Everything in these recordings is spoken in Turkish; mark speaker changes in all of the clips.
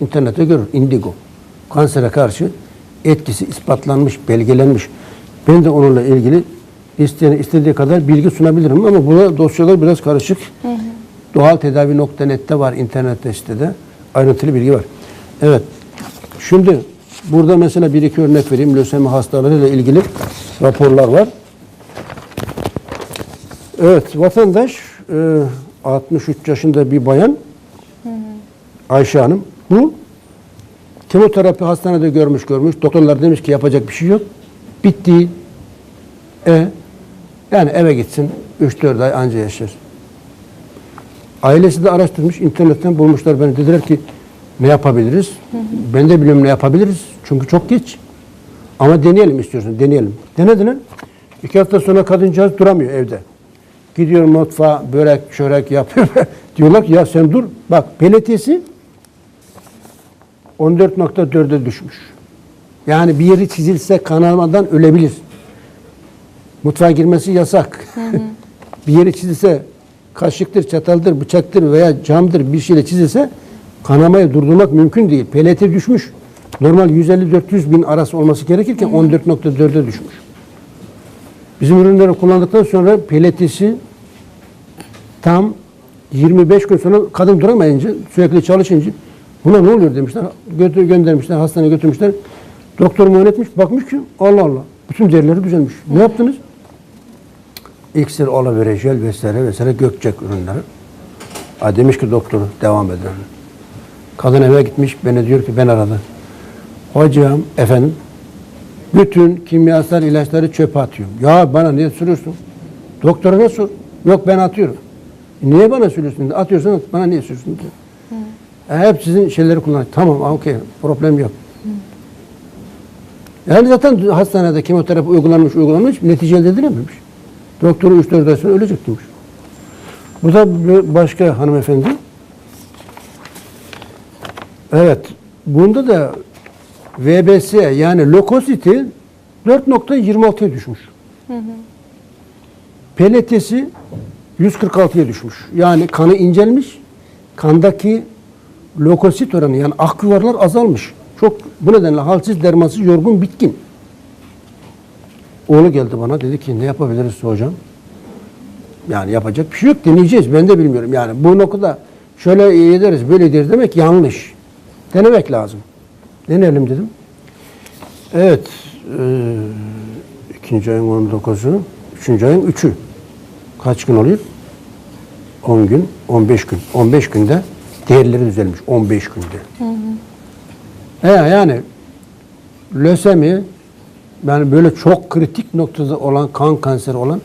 Speaker 1: İnternette görür. Indigo. Kansere karşı etkisi ispatlanmış, belgelenmiş. Ben de onunla ilgili isteyene istediği kadar bilgi sunabilirim ama bu dosyalar biraz karışık. Doğaltedavi.net'te var internette sitede. Ayrıntılı bilgi var. Evet. Şimdi burada mesela bir iki örnek vereyim. Lösemi hastalarıyla ilgili raporlar var. Evet, vatandaş e, 63 yaşında bir bayan Ayşe Hanım. Bu kemoterapi hastanede görmüş görmüş. Doktorlar demiş ki yapacak bir şey yok. Bitti. E yani eve gitsin. 3-4 ay anca yaşar. Ailesi de araştırmış. internetten bulmuşlar beni. Dediler ki ne yapabiliriz? Ben de biliyorum ne yapabiliriz. Çünkü çok geç. Ama deneyelim istiyorsun. Deneyelim. Denediler. İki hafta sonra kadıncağız duramıyor evde. Gidiyor mutfağa börek, çörek yapıyor. Diyorlar ki ya sen dur. Bak peletesi 14.4'e düşmüş. Yani bir yeri çizilse kanamadan ölebilir. Mutfağa girmesi yasak. bir yeri çizilse kaşıktır, çataldır, bıçaktır veya camdır bir şeyle çizilse kanamayı durdurmak mümkün değil. Peleti düşmüş. Normal 150-400 bin arası olması gerekirken 14.4'e düşmüş. Bizim ürünleri kullandıktan sonra peletisi tam 25 gün sonra kadın duramayınca sürekli çalışınca buna ne oluyor demişler. Götür, göndermişler hastaneye götürmüşler. Doktor muayene etmiş bakmış ki Allah Allah bütün derileri düzelmiş. Ne yaptınız? İksir, olavere, jel vesaire vesaire gökçek ürünleri. Ha, demiş ki doktor devam edelim. Kadın eve gitmiş beni diyor ki ben aradı. Hocam efendim bütün kimyasal ilaçları çöpe atıyorum. Ya bana niye soruyorsun? Doktoruna sor. Yok ben atıyorum. Niye bana söylüyorsun? Atıyorsan at, bana niye söylüyorsun? diyor. E, hep sizin şeyleri kullan. Tamam okey problem yok. Yani zaten hastanede kemoterapi uygulanmış uygulanmış netice elde edilememiş. Doktoru 3-4 ay sonra ölecek demiş. Bu da bir başka hanımefendi. Evet. Bunda da VBS yani lökositi 4.26'ya düşmüş. Peletesi 146'ya düşmüş. Yani kanı incelmiş. Kandaki lökosit oranı yani ak yuvarlar azalmış. Çok bu nedenle halsiz, dermansız, yorgun, bitkin. Oğlu geldi bana dedi ki ne yapabiliriz hocam? Yani yapacak bir şey yok deneyeceğiz. Ben de bilmiyorum. Yani bu noktada şöyle ederiz, böyle ederiz demek yanlış. Denemek lazım. Deneyelim dedim. Evet. E, ikinci ayın 19'u. Üçüncü ayın 3'ü. Kaç gün oluyor? 10 gün, 15 gün. 15 günde değerleri düzelmiş. 15 günde. He, yani lösemi yani böyle çok kritik noktada olan kan kanseri olan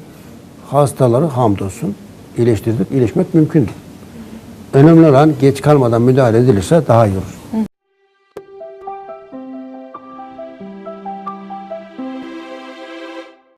Speaker 1: hastaları hamdolsun iyileştirdik. İyileşmek mümkün. Önemli olan geç kalmadan müdahale edilirse daha iyi olur.